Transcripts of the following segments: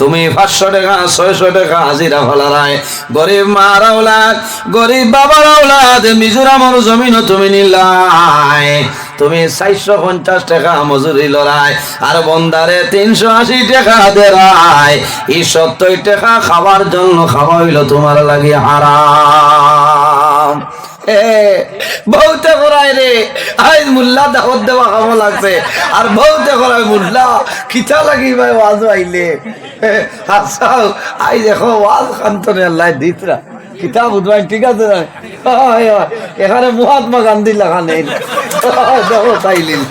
তুমি পাঁচশো টাকা ছয়শো টাকা হাজিরা ফলারায় গরিব মার আওলাদ গরিব বাবার আওলাদ মিজোরামর জমিন তুমি নিলাই। তুমি চারশো পঞ্চাশ টাকা মজুরি লড়াই আর বন্দারে তিনশো আশি টাকা দেরাই। এই সত্তর টাকা খাবার জন্য খাওয়া হইল তোমার লাগে হারাম। এ, বহুতে করায় রে। আজ মুল্লা দাওয়াত দেওয়া খাব লাগছে। আর বহুতে করায় মুল্লা, খিচা লাগি ভাই ওয়াজ আইলে। আচ্ছা আই দেখো ওয়াজ খান্তনে আল্লাহ দিতরা। ঠিক আছে। এখানে মহাত্মা গান্ধী লেখা নেই। দেখো চাইলিল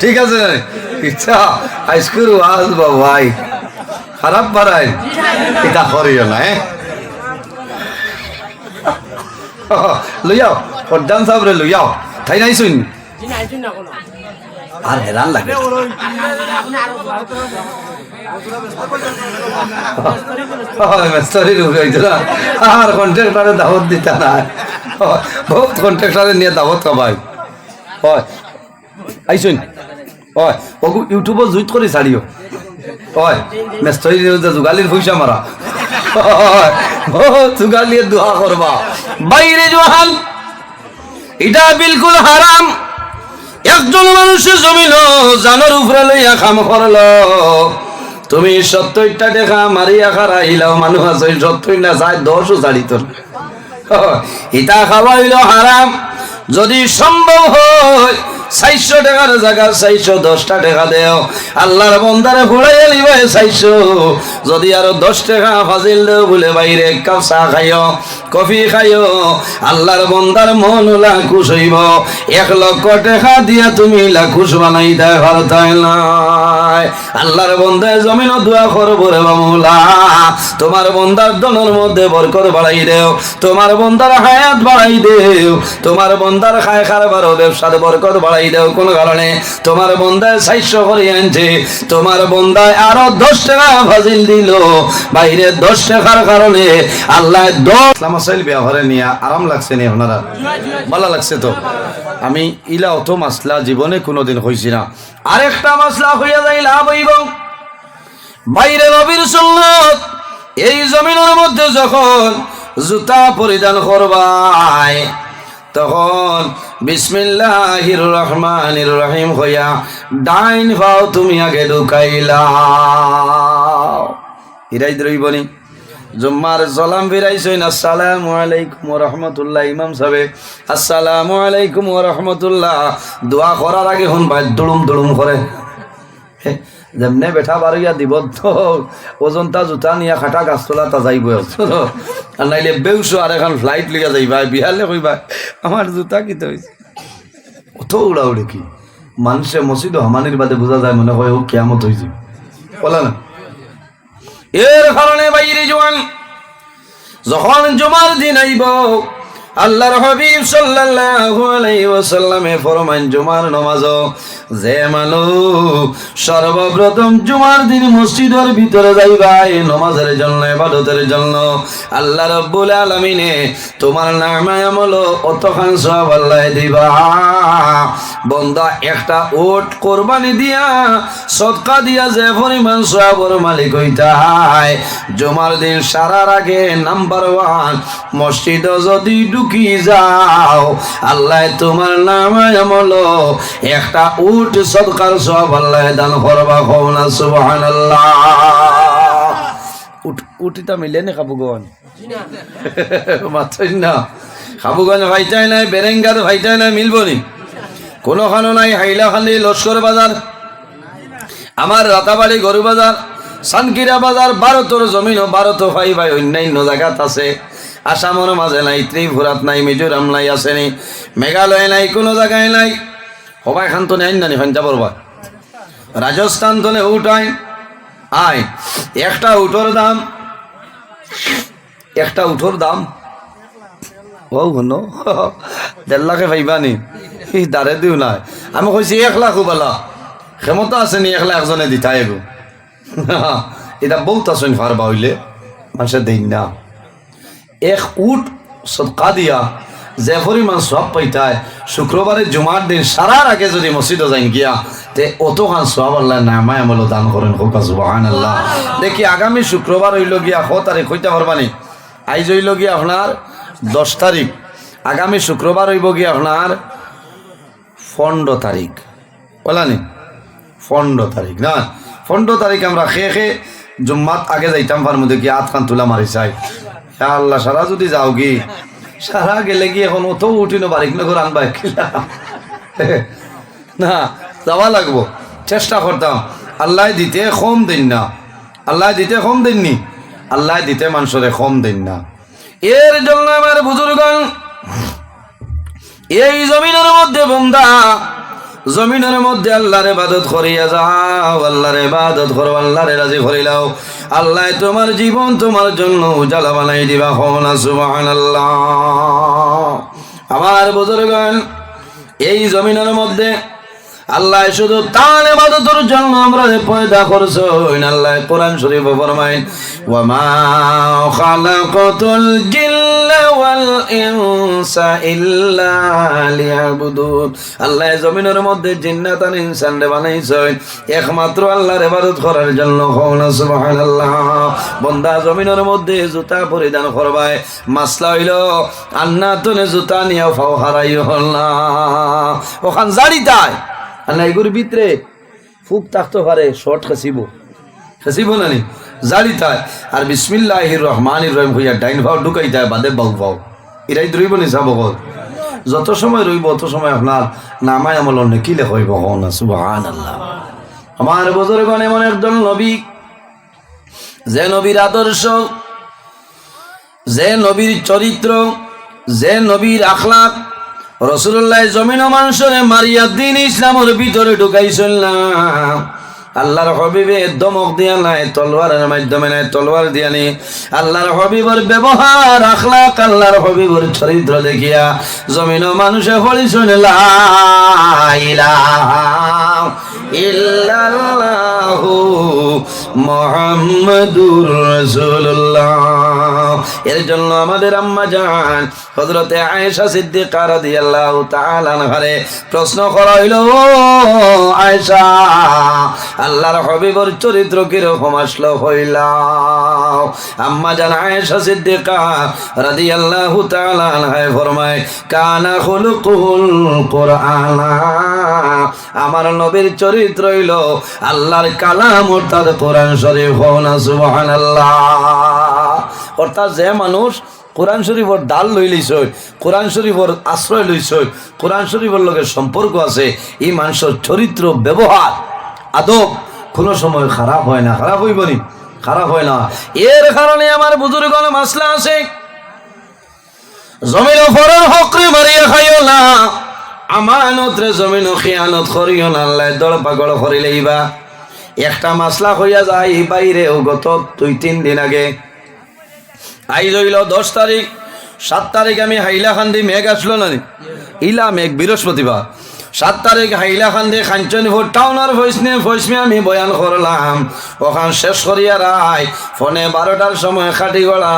ঠিক আছে ইচ্ছা আইসকুর ওয়াজ বা ভাই খারাপ পারাই এটা করিও না হ্যাঁ লইয়াও প্রধান সাহেব রে লইয়াও তাই নাই শুন আর হেরান লাগে আর কন্ট্রাক্টরে দাওয়াত দিতা না বহুত কন্ট্রাক্টরে নিয়ে দাওয়াত কবাই হয় আইসুন হয় ওগু ইউটিউবত জুইত কৰি চাৰিও হয় মেস্তরি যোগালীর পয়সা মারা যোগালিয়ে দোয়া করবা। বাইরে জোহান এটা বিলকুল হারাম। একজন জমিল উপরে লইয়া খাম করল। তুমি সত্তরটা দেখা মারিয়া খারা ইলাও মানুষ আছে সত্তর না যায়, দশও চারিত ইটা খাওয়া হইল হারাম। যদি সম্ভব হয় চারশো টাকার জায়গা, চারশো দশটা টাকা দেও। আল্লাহর বন্দারে ঘুরাই এলিবে চারশো। যদি আরও দশ টাকা ফাজিল দেও বলে বাইরে কাপ চা খাইও, কফি খাইও, আল্লাহর বন্দার মন লাখুশ হইব। এক লক্ষ টাকা দিয়া তুমি লাখুশ বানাই দেয় ভারত নাই আল্লাহর বন্দায় জমিন দোয়া করব রে বামুলা তোমার বন্দার দলের মধ্যে বরকত বাড়াই দেও। তোমার বন্দার হায়াত বাড়াই দেও। তোমার বন্দার খায় খারবার ব্যবসার বরকত বাড়াই দেও কারণে তোমার সাহায্য করে আনছে। তোমার আরও দশ টাকা দিল। বাইরে দশ টাকার কারণে আল্লাহ ব্যবহারে নিয়ে আরাম লাগছে নি ভালো লাগছে তো। আমি ইলা অত মাসলা জীবনে কোনোদিন হয়েছি না। আরেকটা মাসলা হইয়া যাই লাভ হইব। বাইরে নবীর সুন্নত, এই জমিনের মধ্যে যখন জুতা পরিধান করবাই তখন বিসমিল্লাহির রহমানির রহিম হইয়া, ডাইন ভাও তুমি আগে ঢুকাইলা। হিরাই রইবনি জুম্মার সালাম ফিরাইছেন আসসালামু আলাইকুম রাহমাতুল্লাহ। ইমাম সাহেব, আসসালামু আলাইকুম রাহমাতুল্লাহ। দোয়া করার আগে হন ভাই দুড়ুম দুড়ুম করে। যেমনে বেঠা বারইয়া দিব। তো ওজনটা জোতা নিয়া খাটা গাছতলা তা যাইব। আর নাইলে বেউসো আর এখন ফ্লাইট লিয়া যাইবা বিহালে কইবা আমার জোতা কিতে হয়েছে অত উড়া উড়ে কি মানুষে মসজিদ হামানির বাদে বোঝা যায়, মনে হয় ও কেয়ামত হয়েছে বলা না? এর কারণে বাইরে জোয়ান যখন জুমার দিন আইব আল্লাহর হাবিব সাল্লাল্লাহু আলাইহি ওয়াসাল্লামে ফরমান জুমার নামাজ যে মানুষ সর্বপ্রথম জুমার দিন মসজিদের ভিতরে যাইবা এই নামাজের জন্য, ইবাদতের জন্য, আল্লাহ রাব্বুল আলামিনে তোমার নামে আমল অত খান সব আল্লাহ দিবা। বন্দা, একটা ওট কোরবানি দিয়া, সদকা দিয়া যে পরিমাণ সবর মালিক হইতাই জুমার দিন সারার আগে নাম্বার ওয়ান মসজিদ যদি ঢুকি যাও। আল্লাহ তোমার নামে আমল একটা উট সদকার সব আল্লাহ দান করবা না, সুবহানাল্লাহ। উট, উটিটা মিলে নি খাবুগন। মাত্রই না। খাবুগঞ্জ ভাইটাই নাই, বেরেঙ্গার ভাইটাই নাই মিলবো নি কোনোখানো নাই হাইলাখালি লস্কর বাজার। আমার রাতাবাড়ি গরু বাজার, সানকিরা বাজার ভারতর জমিন ভারত ভাই ভাই, অন্যান্য জায়গাত আছে। আসামের মাঝে নাই, ত্রিপুরাত নাই, মিজোরাম নাই আসেনি মেঘালয় নাই, কোনো জায়গায় নাই। সবাই খান তো নেন নানি ফান যাবর বা রাজস্থান তো নে উঠাই আয় একটা উঠোর দাম, একটা উঠোর দাম। ও শুনো, দেড় লাখে পাইবানি ই দাঁড়ে দিও নাই। আমি কইছি এক লাখ বলা ক্ষমতা আছে নি, এক লাখ একজনে দিতাই এবো এটা বহুত আছেন ফারবা হইলে মানুষের দিন না। এক উট সদকা দিয়া যে পরিমাণ সব পাইতায় শুক্রবারে জুমার দিন সারার আগে যদি মসজিদে যাই গিয়া, তে অত খান সব আল্লাহ নামাই আমল দান করেন, হোক সুবাহান আল্লাহ দেখি আগামী শুক্রবার হইল গিয়া ক তারিখ হইতে পারবানি আইজ হইল গিয়া আপনার দশ তারিখ। আগামী শুক্রবার হইব গিয়া আপনার পনেরো তারিখ। বলানি পনেরো তারিখ, না? পনেরো তারিখ আমরা খেয়ে খেয়ে জুম্মাত আগে যাইতাম পারমু দেখি আত খান তুলা মারি চাই। হে আল্লাহ সারা যদি যাও কি? সারা গেলে কি এখন অত উঠিনো বারিক নগর আনবা না যাওয়া লাগবো। চেষ্টা করতাম। আল্লাহ দিতে কম দিন না। আল্লাহ দিতে কম দিননি আল্লাহ দিতে মানুষরে কম দিন না। এর জন্য আমার বুজুর্গ এই জমিনের মধ্যে বন্দা জমিনের মধ্যে আল্লাহর ইবাদত করিয়া যাও, আল্লাহর ইবাদত করো, আল্লাহরে রাজি করিলাও আল্লাহ তোমার জীবন তোমার জন্য উজালা বানাই দিবা হনা সুবহানাল্লাহ। আমার বুজুর্গান এই জমিনের মধ্যে আল্লাহ শুধু তার ইবাদতের জন্য আমরা পয়দা করছ আল্লাহ কোরআন শরীফ ফরমায়, ওয়া মা খালাকাতুল জিন্না আল্লাহ জমিনের মধ্যে জিন্নাত ইনসান রে একমাত্র আল্লাহর করার জন্য বন্দা জমিনের মধ্যে জুতা পরিধান মাসলা হইল আন্না তুনে জুতা নিয়ে ফাও হারাই ওখান জাড়ি তাই। আল্লাহ এগুর ভিতরে ফুক থাকতে পারে, শর্ট খাসিব। খাসিব না নি? জাড়ি তাই আর বিসমিল্লাহ রহমান রহিম হইয়া ডাইন ভাও ঢুকাই তাই বাদে বাউ ভাও। এরাই ধরিব নি চাব যত সময় রইব, অত সময় আপনার নামায় আমল কি লেখাইব হন সুবহান আল্লাহ আমার বজরগণ এমন একজন নবী, যে নবীর আদর্শ, যে নবীর চরিত্র, যে নবীর আখলাক রসুল্লাহ জমিন মানুষরে মারিয়া দিন ইসলামের ভিতরে ঢুকাইছিল না। আল্লাহর হবিবে দমক দিয়া নাই, তলোয়ারের মাধ্যমে নাই, তলোয়ার দিয়া নি আল্লাহর হবিবর ব্যবহার, আখলাক আল্লাহর হবিবর চরিত্র দেখিয়া জমিন মানুষে হলি শুনে এর জন্য আমাদের আম্মা জান হযরতে আয়েশা সিদ্দিকা রাদিয়াল্লাহু তাআলা আনহারে প্রশ্ন করা হইল আয়েশা আল্লাহর হাবিবর চরিত্র কীরকম আসলো হইলাও আম্মা জান আয়েশা সিদ্দিকা রাদিয়াল্লাহু তাআলা আনহায় ফরমায়, কানা খুলুকুল কুরআনা। আমার নবীর চরিত্র হইল আল্লাহর কালাম, অর্থাৎ কোরআন শরীফ হনা সুবহানাল্লাহ। অর্থাৎ যে মানুষ কোরআন শরীফর ডাল লই লইছ, কোরআন শরীফর আশ্রয় লইছ, কোরআন শরীফর লগে সম্পর্ক আছে, এই মানুষের চরিত্র, ব্যবহার আদব কোনো সময় খারাপ হয় না, খারাপ হইব নি? খারাপ হয় না। এর কারণে আমার বুজুর্গ মাসলা আছে। জমিন ফরের হকরে মারিয়া খাইও না। আমানত রে জমিন করিও না পাগল একটা মাসলা হইয়া যায়, বাইরে গত দুই তিন দিন আগে। আই রইল দশ তারিখ, সাত তারিখ আমি হাইলাখান্দি মেঘ আসলো নি? ইলা মেঘ বৃহস্পতিবার। সাত তারিখ হাইলাখান্দি খাঞ্চনপুর টাউনার ভৈসনে ভৈসমে আমি বয়ান করলাম ওখান শেষ করিয়া রায়, ফোনে বারোটার সময় খাটি গলা।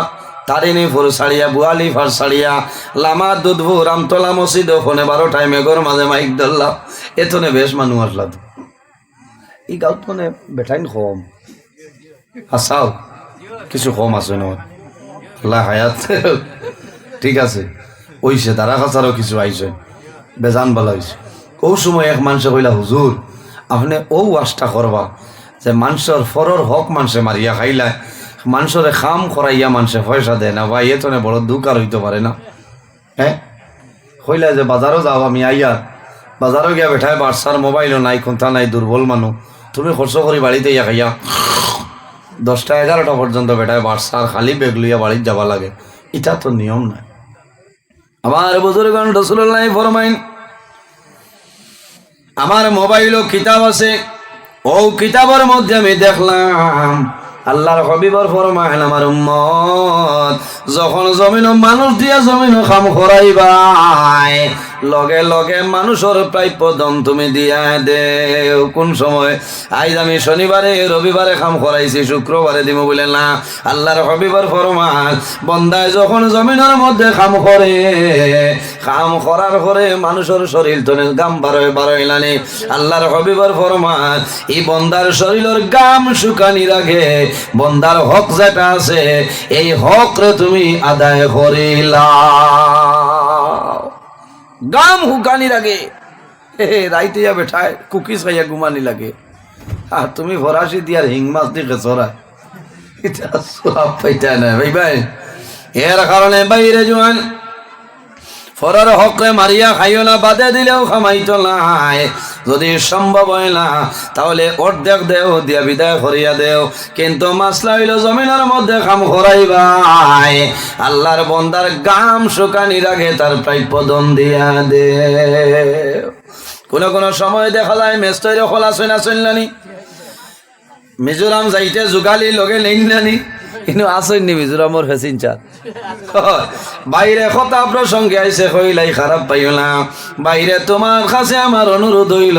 তারিণী ফুর ছাড়িয়া বুয়ালি ফার ছাড়িয়া, লামা দুধবু, রামতলা মসজিদ, ফোনে বারোটায় মেঘর মাঝে মাইক ধরলাম এতনে বেশ মানুষ আসলা তো। এই গাঁত মানে বেঠাইন কম। আসাও কিছু কম আছে নয় আল্লাহ হায়াত। ঠিক আছে। ওইছে তারা কাছারও কিছু আইছে বেজান বালা হয়েছে ও সময় এক মানুষে কইলা, হুজুর, আপনি ও আশটা করবা, যে মানুষের ফরর হক মানুষে মারিয়া খাইলায় মানুষরে খাম করাইয়া মানুষে পয়সা দেয় না, ভাই এতনে বড় দুকার হইতে পারে না। হ্যাঁ কইলা যে, বাজারও যাও আমি আইয়া, বাজারও গিয়া বেঠায়, বাচ্চার মোবাইলও নাই কোনটা নাই, দুর্বল মানুষ তুমি খরচ করি বাড়িতে ইয়া খাইয়া, দশটা এগারোটা পর্যন্ত বেটায় আর খালি বেগ লইয়া বাড়ির যাবা লাগে। এটা তো নিয়ম নাই। আমার বুজুর্গান রসুল্লাহ ফরমাইন আমার মোবাইলও কিতাব আছে। ও কিতাবের মধ্যে আমি দেখলাম, আল্লাহর হবিবর ফরমাইল, আমার উম্মত, যখন জমিন মানুষ দিয়া জমিন খাম করাইবাই লগে লগে মানুষের প্রাপ্য দম তুমি দিয়া দেও। কোন সময়? আজ আমি শনিবারে, রবিবারে কাম করাইছি শুক্রবারে দিব বলে না। আল্লাহর হবিবার ফরমান, বন্দায় যখন জমিনের মধ্যে কাম করে কাম করার পরে মানুষের শরীর তনে গাম বারোয় বারোয় লানি আল্লাহর হবিবার ফরমান, এই বন্দার শরীরের গাম শুকানি রাখে বন্দার হক যেটা আছে, এই হক তুমি আদায় করিলা। গাম হুকানি লাগে। রাইতে যাবে বেঠায়, কুকিজ খাইয়া ঘুমানি লাগে। আর তুমি ফরাসি দিয়ার হিং মাছ দিকে চড়া না? ভাই ভাই এর কারণে বাইরে জোয়ান ফরার হকরে মারিয়া খাইও না, বাদে দিলেও খামাইতো নাই। যদি সম্ভব হয় না, তাহলে অর্ধেক দেও দিয়া বিদায় করিয়া দেও। কিন্তু মাসলা হইল জমিনের মধ্যে কাম করাইবাই আল্লাহর বন্দার গাম শুকানি রাখে তার প্রাপ্য দন দিয়া দে। কোনো কোনো সময় দেখা যায় মেস্তৈরে খোলা চইনা চললানি মিজোরাম যাইতে যোগালি লগে নেই নানি কিন্তু আসেননি মিজোরামর ফেসিন চার বাইরে কথা প্রসঙ্গে আইসে হইলাই খারাপ পাইও না। বাইরে তোমার কাছে আমার অনুরোধ হইল,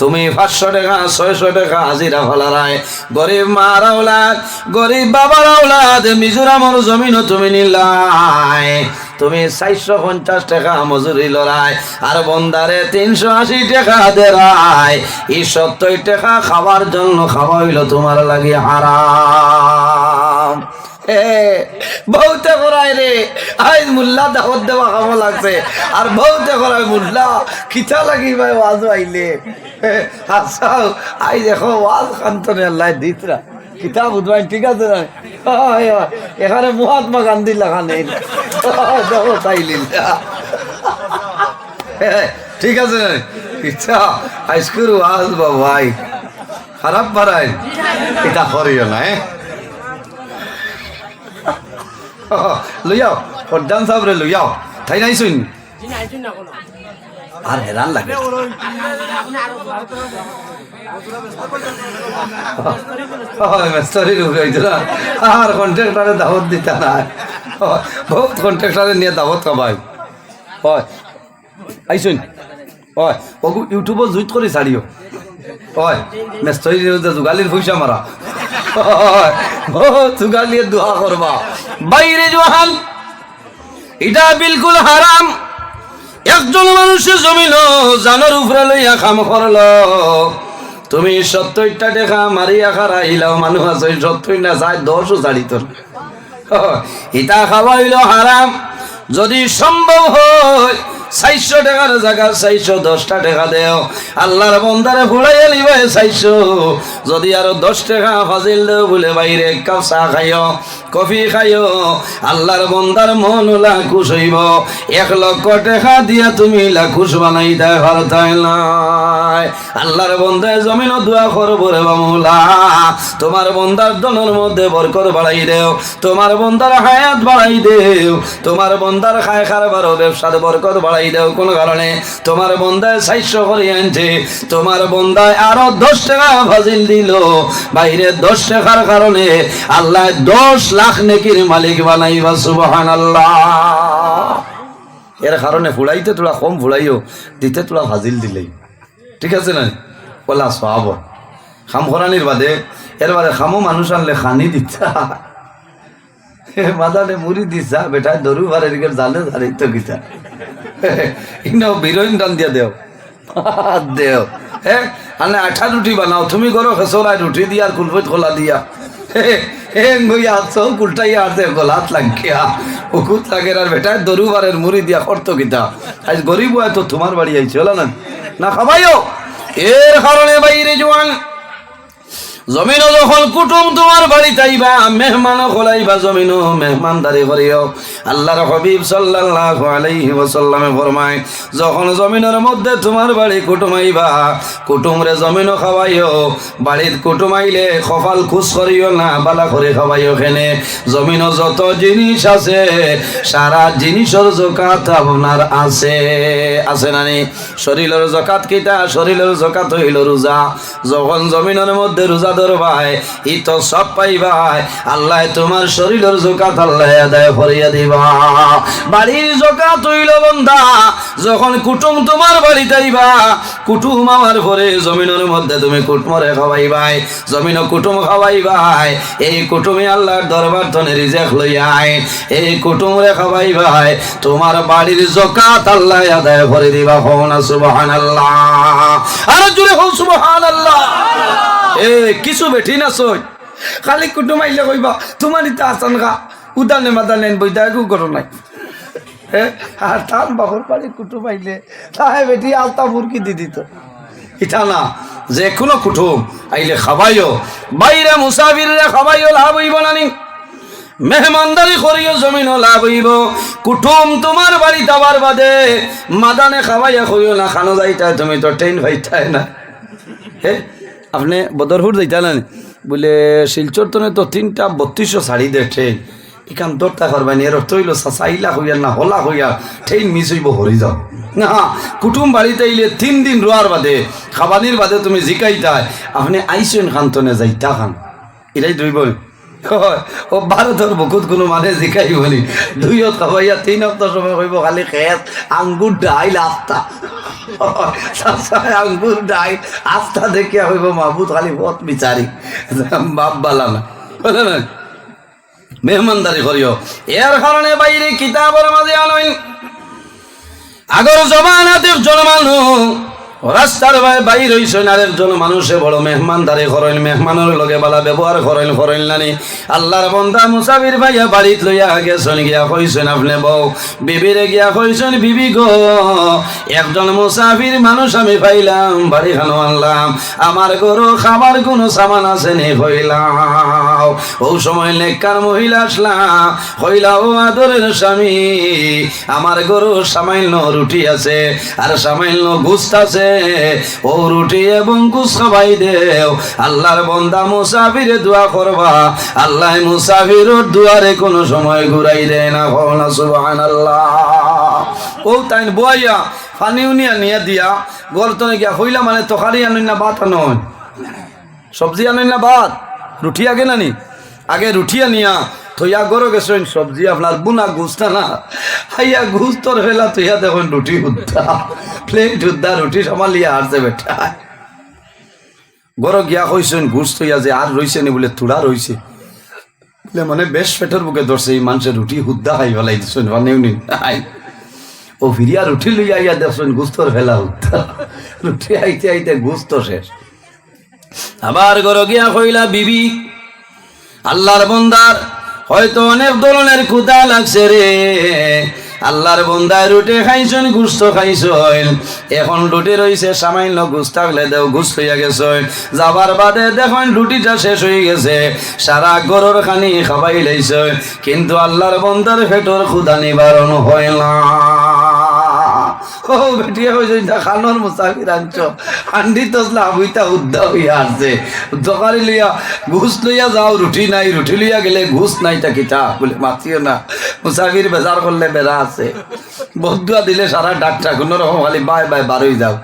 তুমি পাঁচশো টাকা, ছয়শো টাকা হাজিরা ফলারায় গরিব মার আওলাদ, গরিব বাবার আওলাদ মিজোরামর জমিনও তুমি নিলাই। তুমি চারশো পঞ্চাশ টাকা মজুরি লড়াই, আর বন্দারে তিনশো আশি টাকা দেরাই। এই সত্তর টাকা খাওয়ার জন্য খাওয়া হইল তোমার লাগে বহুতে মুল্লা খামো লাগছে। বহুতে ঠিক আছে। এখানে মহাত্মা গান্ধী লেখা নেই। দেখো ঠিক আছে ইচ্ছা ভাই খারাপ পারাই এটা করিও না হ্যাঁ লইয়াও প্রধান সাহেব রে লইয়াও তাই নাই শুন আর হেরান লাগে মেস্তরি রূপে হইতো না আর কন্ট্রাক্টারে দাওয়াত দিতা না বহুত কন্ট্রাক্টারে নিয়ে দাওয়াত খাবাই হয় আইসুন হয় ওগু ইউটিউবত জুইত কৰি ছাড়িও হয় মেস্তরি যোগালির পয়সা মারা হয় বহুত যোগালিয়ে দোয়া করবা বাইরে জোহান এটা বিলকুল হারাম। একজন মানুষের জমিল জানোর উপরে লইয়া খাম করল তুমি সত্তরটা দেখা মারিয়া খারা ইলাও মানুষ আছে সত্তর না যায় দশও চাড়িত ইটা খাওয়া হইল হারাম। যদি সম্ভব হয় চারশো টাকার জায়গা, চারশো দশটা টাকা দেও। আল্লাহর বন্দারে ফুড়াইয়া লিবে চারশো। যদি আরও দশ টাকা ফাজিল দেও বলে বাইরে এক কাপ চা খাইও, কফি খাইও, আল্লাহর বন্দার মন লাখুশ হইব। এক লক্ষ টাকা দিয়া তুমি লাখুশ বানাই দেয় ভারতাই নাই। আল্লাহর বন্দায় জমিন দোয়া করব রে বামুলা তোমার বন্দার দনের মধ্যে বরকত বাড়াই দেও, তোমার বন্দার হায়াত বাড়াই দেও, তোমার বন্দার খায় খারবার ব্যবসার বরকত বাড়াই দেও, কোন কারণে। তোমার বন্দায় সাহায্য করে আনছে, তোমার বন্দায় আরও দশ টাকা ফাজিল দিল। বাইরে দশ টাকার কারণে আল্লাহ দশ লাখ নেকির মালিক বানাইবা সুবহান আল্লাহ এর কারণে ফুড়াইতে তোরা কম ফুড়াইও দিতে তোরা ফাজিল দিলেই। ঠিক আছে না? ওলা সব খাম খরানির বাদে এর বাদে খামো মানুষ আনলে খানি দিতা। মাদানে মুড়ি দিছা বেটা দরু ভারে জালে ধারে তো গীতা ইনো বিরোইন টান দিয়া দেও। দেও। হ্যাঁ আনে আঠা রুটি বানাও। তুমি করো খেসরায় রুটি দিয়া আর কুলফত খোলা দিয়া। লাগিয়া। লাগে মুড়ি দিয়া আজ গরিব তো তোমার বাড়ি আইছে না খাবাইও এর কারণে বাইরে জোয়ান জমিন যখন কুটুম তোমার বাড়িতে আইবা মেহমান খোলাইবা জমিন মেহমানদারি করিও। আল্লাহর হবিব সাল্লাল্লাহু আলাইহি ওয়াসাল্লামে ফরমায়, যখন জমিনের মধ্যে তোমার বাড়ি কুটুম আইবা কুটুম রে জমিন খাওয়াইও, বাড়ির কুটুম আইলে কপাল খুশ করিও না, বালা করে খাওয়াইও খেনে। জমিন যত জিনিস আছে, সারা জিনিসের জকাত আপনার আছে। আছে নানি শরীরের জকাত কিটা? শরীরের জকাত হইল রোজা। যখন জমিনের মধ্যে রোজা আদর ভাই, ই তো সব পাইবাই আল্লাহ তোমার শরীরের জোকাত আল্লাহ আদায় ফরিয়া দিবা। বাড়ির জোকাত হইল বন্ধা, যখন কুটুম তোমার বাড়িতে আইবা, কুটুম আমার ঘরে জমিনের মধ্যে তুমি কুটমরে খাওয়াইবাই জমিন কুটুম খাওয়াইবাই। এই কুটুমে আল্লাহর দরবার তনে রিজেক লইয়াই, এই কুটুমরে খাওয়াইবাই, তোমার বাড়ির জকাত আল্লাহ আদায় করে দিবা। হও না, সুবহানাল্লাহ। আর জুড়ে হও সুবহানাল্লাহ। এ, কিছু বেঠি না সই খালি কুটুম আইলে কইবা, তোমার ইতা আসান খা উদানে মাদানে বইতা একু করো নাই। হ্যাঁ আর তার বাবুর বাড়ি কুটুম আইলে তাহে বেটি আলতা মুরগি দি দিত। ইটা না, যে কোনো কুটুম আইলে খাবাইও। বাইরে মুসাফিরে খাবাইও লাভ হইব নানি। মেহমানদারি করিও জমিন লাভ হইব। কুটুম তোমার বাড়ি যাবার বাদে, মাদানে খাবাইয়া কইও না, খানো যাইতা তুমি তো ট্রেন ভাইতাই না। হে আপনি বদরপুর জানেন বলে শিলচর তনে তো তিনটা বত্রিশশো শাড়ি দে ট্রেন। এখান দরটা করবেন এর অর্থ হইল চাইলা হইয়া না হলা হইয়া ট্রেন মিস হইব হরি যাও। না, কুটুম বাড়িতে আইলে তিন দিন রোয়ার বাদে, খাবানির বাদে তুমি জিকাইতাই। আপনি আইসেন খান তনে যাইতা খান। এটাই দুই বই ও বহুত কোনো মানে জিকাই বলি। দুই খাবাইয়া, তিন সপ্তাহ সময় কইব খালি খেত আঙ্গুর ডাইল আস্তা আঙ্গুর ডাইল আস্তা দেখিয়া হইব মাহবুদ খালি পথ বিচারি বাপ বালা না মেহমানদারি করিও এর কারণে বাইরে কিতাবের মাঝে আনইন আগর জমানাতে একজন মানুষ রাস্তার ভাই বাইর হইছেন আর একজন মানুষে, বড় মেহমানদারি করেন মেহমানের লগে বালা ব্যবহার করেন করেন নানি আল্লাহর বন্দা মুসাফির ভাইয়া বাড়িত লইয়া গেছেন, গিয়া কইছেন, আপনি বউ, বিবিরে গিয়া কইছেন, বিবি গো, একজন মুসাফির মানুষ আমি পাইলাম বাড়ি খানো আনলাম, আমার গরু খাবার কোনো সামান আছে নি হইলাম ও সময় নেককার মহিলা আসলাম হইলা ও আদরের স্বামী, আমার গরু সামান্য রুটি আছে, আর সামান্য গুস্ত আছে ও রুটি এবং গুস খাবাই দেও। আল্লাহর বন্দা মুসাফিরে দোয়া করবা। আল্লাহ মুসাফির দুয়ারে কোনো সময় ঘুরাই দেয় না ভবনা সুবাহান আল্লাহ ও তাই বইয়া পানি উনিয়া নিয়ে দিয়া, গলতনে গিয়া হইলা মানে তখারি আনুন না বাত আনুন সবজি আনেন না ভাত? রুটি আগে নানি? আগে রুটি আনিয়া থইয়া গরো সবজি আপনার বুনা না। হাইয়া থইয়া রুটি প্লেট রুটি সামালিয়া বেটা। গরো গিয়া কইছেন ঘুষ থইয়া যে আর রইছে নি বলে তুড়া রইছে। বলে মানে বেশ পেটের বুকে ধরছে, এই মানুষের রুটি হুদ্দা খাই ফেলাই দিচ্ছেন বানেও নি নাই। ও ফিরিয়া রুটি লইয়া ইয়া দেখছেন, গুস্তর ফেলা হুদ্দা রুটি আইতে আইতে গুস্ত শেষ। আবার গর গিয়া কইলা, বিবি, আল্লাহর বন্দার হয়তো অনেক ধরনের ক্ষুদা লাগছে রে। আল্লাহর বন্দায় রুটে খাইছেন গুস্ত খাইছেন। এখন রুটি রইছে, সামান্য গুস থাকলে দেও গুস হইয়া গেছে। যাবার বাদে দেখুন রুটিটা শেষ হয়ে গেছে। সারা গরুর খানি খাবাই লাইছে। কিন্তু আল্লাহর বন্দার ফেটর ক্ষুদা নিবারণ হয় না। মুসাফির নাই গেলে নাই মাতিও না। বেজার করলে বেড়া আছে। বদুয়া দিলে সারা ডাক্তার রকম খালি বাই বাই বারোই যাও।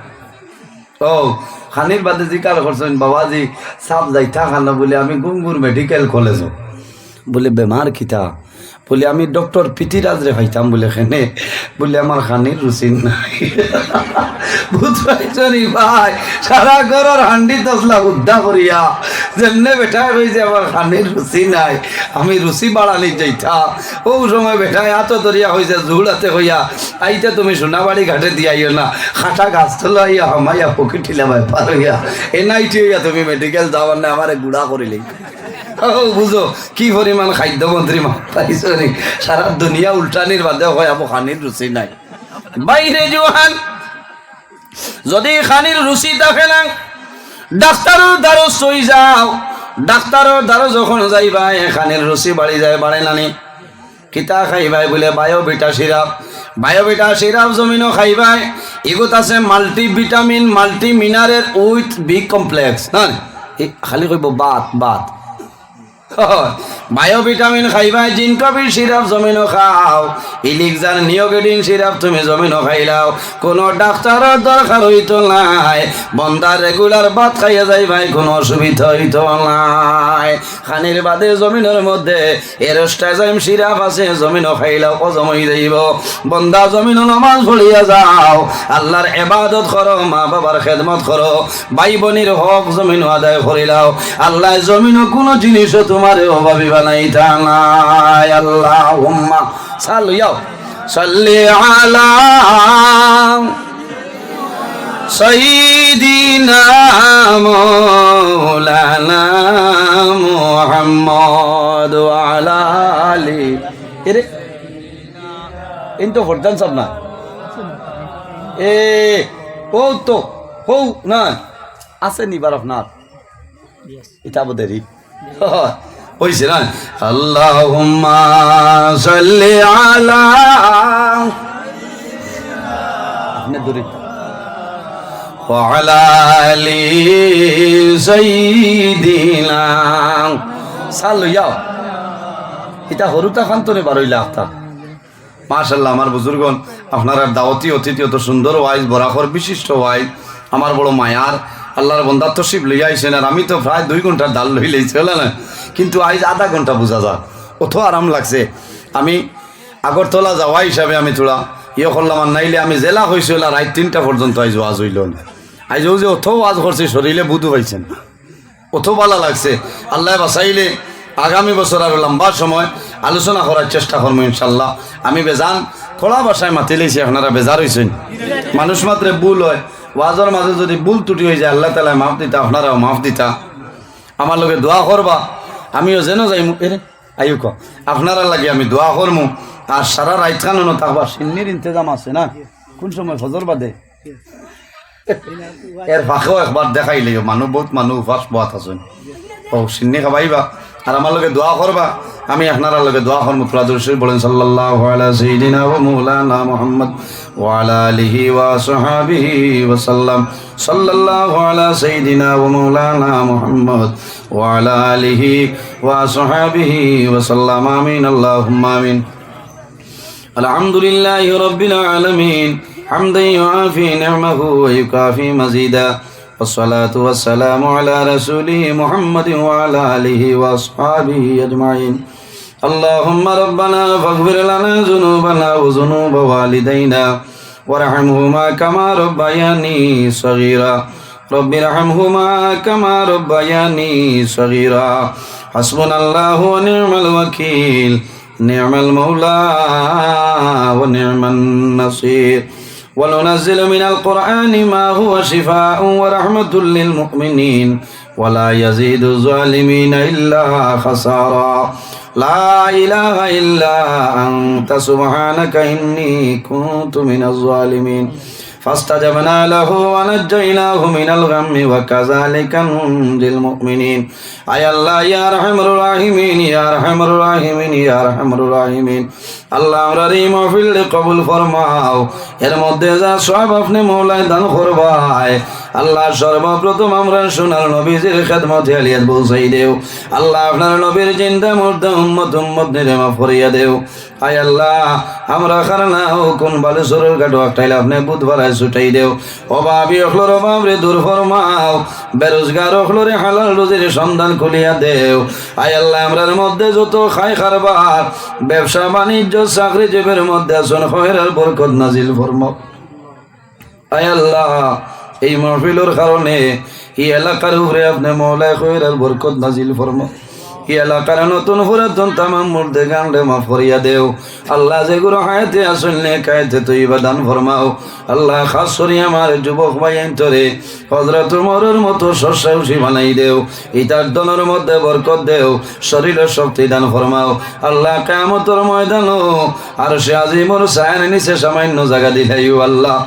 ও, খানির বাদে জিকার করছেন, বাবাজি, সাপ যাইতা খানা, বলে, আমি গুঙ্গুর মেডিকেল কলেজ বলে, বেমার কিতা? বলে, আমি ডক্টর পিতিরাজ রে ভাইতাম বলে খেনে বলে, আমার খানির রুচি নাই। বুঝবাইছনি ভাই? সারা ঘরের হান্ডি তসলা উদ্ধা করিয়া, যেমনে বেটায় হয়েছে আমার খানির রুচি নাই। আমি রুচি বাড়ানি যাইতা। ও সময় বেটায় এত দরিয়া হয়েছে জুড়াতে হইয়া, আইতে তুমি সোনাবাড়ি ঘাটে দিয়াইও না। খাটা গাছ তোলা হইয়া, হামাইয়া পকেটিলা ভাই পার হইয়া এনআইটি হইয়া তুমি মেডিকেল যাওয়ার না, আমারে গুড়া করিলেই বুঝো, কি পরিমাণ খাদ্যমন্ত্রী পাইছ নি সারা দুনিয়া উল্টানির বাদে হয়, আবু খানির রুচি নাই। বাইরে জোহান, যদি খানির রুচি থাকে না, ডাক্তারের দ্বারো সই যাও। ডাক্তারের দ্বারো যখন যাইবা খানির রুচি বাড়ি যায়, বাড়ে নানি কিতা খাইবাই বলে, বায়োবিটা সিরাপ। বায়োবিটা সিরাপ জমিনও খাইবাই। এগুত আছে multivitamin multimineral with B complex, না খালি কইব বাত বাত। বায়ো ভিটামিন খাইবা জিন কবির সিরাপ জমিনও খাও। ইলিকজার নিয়োগেডিন সিরাপ তুমি জমিনও খাইলাও কোনো ডাক্তারের দরকার হইতো নাই। বন্দা রেগুলার ভাত খাইয়া যাই ভাই, কোনো অসুবিধা হইতো নাই। খানির বাদে জমিনের মধ্যে এরোস্টাইজাইম সিরাপ আছে জমিনও খাইলাও অজম হয়ে যাইব। বন্দা জমিনও নমাজ পড়িয়া যাও। আল্লাহর এবাদত করো মা বাবার খেদমত করো ভাই বোনের হক জমিন আদায় করিলাও আল্লাহ জমিনও কোনো জিনিসও তোমার আমারে অভাবী বানাইতা নাই আল্লাহ হুম্মা সালু ইয়াও। সাল্লি আলা সঈদিনা মৌলানা মোহাম্মদ আলা আলি। এরে ইন তো ভোটদান সব না? এ ও তো হো না। আছে নিবার আপনার? এটা বোধেরই হয়েছে না আল্লাহ আলালি সৈদিলাম সাল যাও। এটা হরুতা খান তো রে বারইলা আফতাব মাশাল্লাহ আমার বুজুর্গন আপনারা দাওয়াতি অতিথি অত সুন্দর ওয়াইজ, বরাখর বিশিষ্ট ওয়াইজ, আমার বড় মায়ার আল্লাহর বন্দার তো শিব লইয়া আইসেন আর আমি তো প্রায় দুই ঘণ্টার ডাল লই লইছি, হলে না? কিন্তু আইজ আধা ঘণ্টা বোঝা যা অত আরাম লাগছে। আমি আগরতলা যাওয়া হিসাবে আমি থোড়া ইয়ে করলাম আর নাইলে আমি জেলা হয়েছিল রাত তিনটা পর্যন্ত আইজ ওয়াজ হইল না। আইজও যে অথ ওয়াজ করছে, শরীরে বুধু পাইছেন অত ভালো লাগছে। আল্লাহ বাসাইলে আগামী বছর আরও লম্বা সময় আলোচনা করার চেষ্টা করব ইনশাল্লাহ আমি বেজান খোলা বাসায় মাতি লেছি আপনারা বেজার হয়েছেন মানুষ মাত্রে ভুল হয়। ওয়াজর মাঝে যদি ভুল ত্রুটি হয়ে যায়, আল্লাহ তালা মাফ দিতা, আপনারাও মাফ দিতা। আমার লগে দোয়া করবা, আমিও যেন এরে আয়ু ক, আপনারা লাগে আমি দোয়া করমু। আর সারা রাইত খানো থাকবা, সিন্নির ইন্তজাম আছে না? কোন সময় ফজর বাদে? এর ফাঁকেও একবার দেখাইলে মানুহ বহুত মানুহ উপাস পাত আছেন। ও সিন্নি খাবাইবা। আর আমার লোকে দোয়া করবা। আমি আপনারা লোকে দোয়া করব। প্রাদুর্শী বলেন সাল্লাহ সাইদিনা ও মৌলানা মোহাম্মদ ওয়ালা আলিহি ওয়া সাহাবিহি ওয়াসাল্লাম সাল্লাল্লাহু আলা সাইদিনা ওয়া মাওলানা মুহাম্মদ ওয়ালা আলিহি ওয়া সাহাবিহি ওয়াসাল্লাম আমিন, আল্লাহুম্মা আমিন। আলহামদুলিল্লাহি রাব্বিল আলামিন। হামদান ইউআফি নি'মাহু ওয়া ইউকাফি মাজিদা। والصلاة والسلام على رسوله محمد وعلى آله وأصحابه أجمعين اللهم ربنا فاغفر لنا ذنوبنا وذنوب والدينا وارحمهما كما ربياني صغيرا رب ارحمهما كما ربياني صغيرا حسبنا الله ونعم الوكيل نعم المولى ونعم النصير وننزل من القرآن ما هو شفاء ورحمة للمؤمنين ولا يزيد الظالمين إلا خسارا لا إله إلا أنت سبحانك إني كنت من الظالمين فاستجبنا له ونجيناه من الغم وكذلك ننجي المؤمنين أي الله يا رحم الراحمين يا رحم الراحمين يا رحم الراحمين আল্লাহ আমরা এই মহফিল কবুল ফরমাও এর মধ্যে যা সব আপনি মৌলায় দান করবাই আল্লাহ সর্বপ্রথম আমরা সোনার নবীজির খেদমত আলিয়াত পৌঁছাই দেও। আল্লাহ আপনার নবীর চিন্তা মধ্যে উম্মত উম্মত নিরেমা ফরিয়া দেও। আয় আল্লাহ, আমরা খারানা ও কোন বালে সরের কাটো একটাইলে আপনি বুধবার ছুটাই দেও। অভাবী অখলোর অভাব রে দূর ফরমাও, বেরোজগার অখলোরে হালাল রোজির সন্ধান খুলিয়া দেও। আয় আল্লাহ, আমরার মধ্যে যত খাই খারবার, ব্যবসা, বাণিজ্য, চাকরি জীবের মধ্যে আসন খয়ের বরকত নাজিল ফরমাও। আয় আল্লাহ এই মহফিলের কারণে এই এলাকার উপরে আপনি মৌলায় খয়ের বরকত নাজিল এলাকার নতুন দেও। আল্লাহ ফরমাও। আল্লাহ মতো বানাই দেও। দেও, শরীরের শক্তি দান ফরমাও। আল্লাহ কামতর ময়দানও আর সে আজি মোর সায়ন নিচে সামান্য জায়গা দিলাইও আল্লাহ।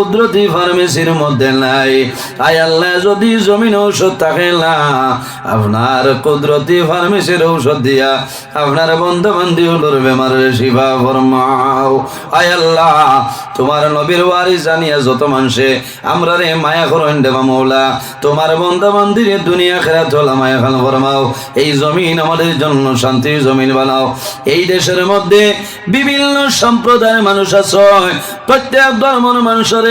কুদরতি ফার্মেসির মধ্যে নাই। আয় আল্লাহ, যদি জমিন ঔষধ থাকে না, আপনার কুদরতি ফার্মেসির ঔষধ দিয়া আপনার বন্ধু বান্ধব বেমারের শিবা ফরমাও। আয় আল্লাহ, তোমার নবীর ওয়ারি জানিয়া যত মানুষে, আমরা রে মায়া করেন দেবা মৌলা। তোমার বন্ধু বান্ধিরে দুনিয়া খেরা তোলা মায়া খান ফরমাও। এই জমিন আমাদের জন্য শান্তির জমিন বানাও। এই দেশের মধ্যে বিভিন্ন সম্প্রদায়ের মানুষ আছে। প্রত্যেক ধর্মের মানুষরে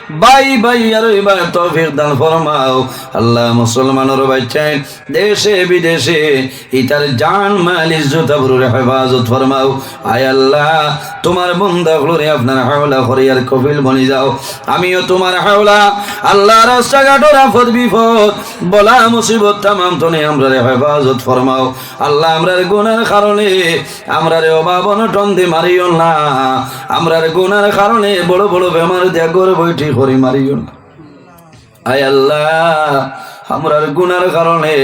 ফরমাও। আল্লাহ মুসলমানের বাচ্চাই দেশে, বিদেশে ইতার জান, মাল, ইজ্জত, আবরুর হেফাজত ফরমাও। আয় আল্লাহ, তোমার বন্ধা আপনার হাওলা হরিয়ার কপিল বনি যাও। আমিও তোমার হাওলা আল্লাহ বিপদ বলা মুসিবত তামাম তনে আমরা হেফাজত ফরমাও। আল্লাহ আমরার গুনার কারণে আমরার অভাব অনটন মারিও না। আমরার গুনার কারণে বড় বড় বেমার দিয়া গড়ে বইটি করি মারিও না। আয় আল্লাহ আমরার গুনার কারণে,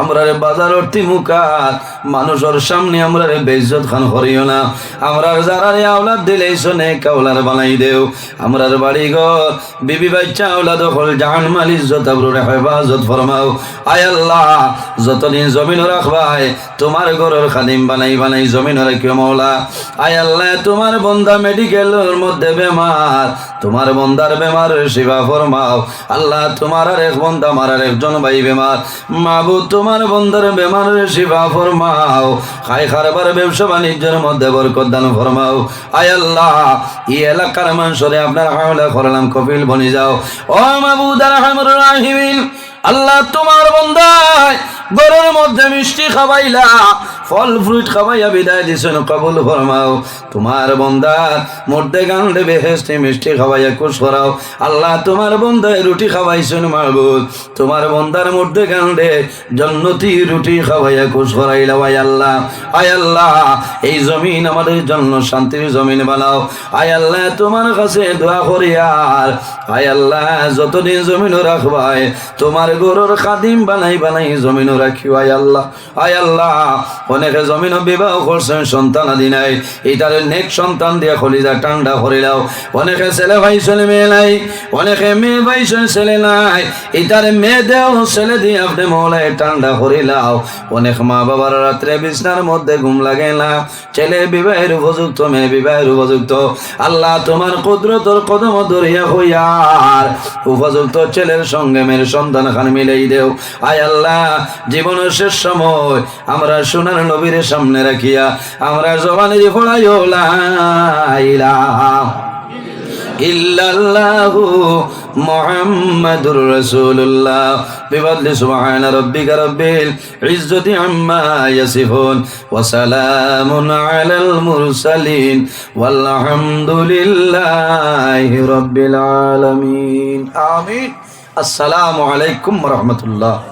আমরার বাজার অর্থি মুখাত মানুষের সামনে আমরার বেজত খান করিও না। আমরার যারারে আওলাদ দিলে শোনে কাউলার বানাই দেও। আমরার বাড়ি ঘর বিবি বাচ্চা আওলাদ হল জাহান মাল ইজ্জত, আবরুর হেফাজত ফরমাও। আয় আল্লাহ, যতদিন জমিন রাখবাই তোমার ঘরের খাদিম বানাই বানাই জমিন রাখিও মাওলা। আয় আল্লাহ, তোমার বন্ধা মেডিকেলের মধ্যে বেমার, তোমার বন্দার বেমার সেবা ফরমাও। আল্লাহ, তোমার আর এক বন্ধা আমার আর একজন ভাই বেমার। মাবু তোমার বন্দার বেমার সেবা ফরমাও। খাই খারবার ব্যবসা বাণিজ্যের মধ্যে বরকত দান ফরমাও। আয় আল্লাহ, এই এলাকার মানুষরে আপনার হাওলা করলাম কপিল বনি যাও। ও হামর রাহিমিন, আল্লাহ তোমার বন্দায় গরুর মধ্যে মিষ্টি খাবাইলা ফল ফ্রুট খাবাইয়া বিদায় দিছেন কবুল ফরমাও। তোমার বন্দার মধ্যে গান্ডে বেহেস্তে মিষ্টি খাবাইয়া কুশ করাও আল্লাহ তোমার বন্দায় রুটি খাওয়াইছেন মাহবুদ তোমার বন্দার মধ্যে গান্ডে জন্নতি রুটি খাওয়াইয়া কুশ করাইলা ভাই আল্লাহ, আয় আল্লাহ, এই জমিন আমাদের জন্য শান্তির জমিন বানাও। আয় আল্লাহ, তোমার কাছে দোয়া করি আর। আয় আল্লাহ, যতদিন জমিন রাখবাই তোমার গরুর খাদিম বানাই বানাই জমিন রাখিও, আয় আল্লাহ আয় আল্লাহ। অনেকে জমিন বিবাহ করছেন, সন্তান আদি নাই। এটার নেক সন্তান দিয়ে খলিজা ঠান্ডা করিলাও অনেকে ছেলে ভাই, ছেলে মেয়ে নাই। অনেকে মেয়ে ভাই, ছেলে নাই। এটার মেয়ে দেও, ছেলে দিয়ে আপনি মহলায় ঠান্ডা করিলাও অনেক মা বাবার রাত্রে বিছনার মধ্যে ঘুম লাগে না। ছেলে বিবাহের উপযুক্ত, মেয়ে বিবাহের উপযুক্ত। আল্লাহ তোমার কুদরতর কদম দরিয়া হইয়ার উপযুক্ত ছেলের সঙ্গে মেয়ের সন্তান খান মিলেই দেও। আয় আল্লাহ জীবনের শেষ সময় আমরা সোনার নবীর সামনে রাখিয়া আমরা জবানের ফড়াইও ইল্লাল্লাহু মুহাম্মাদুর রাসূলুল্লাহ। বিফadli সুবহান রাব্বিকা রাব্বিল ইজ্জতি আম্মা ইয়াসিফুন ওয়া সালামুন আলাল মুরসালিন ওয়ালহামদুলিল্লাহি রাব্বিল আলামিন। আমিন। আসসালামু আলাইকুম ওয়া রাহমাতুল্লাহ।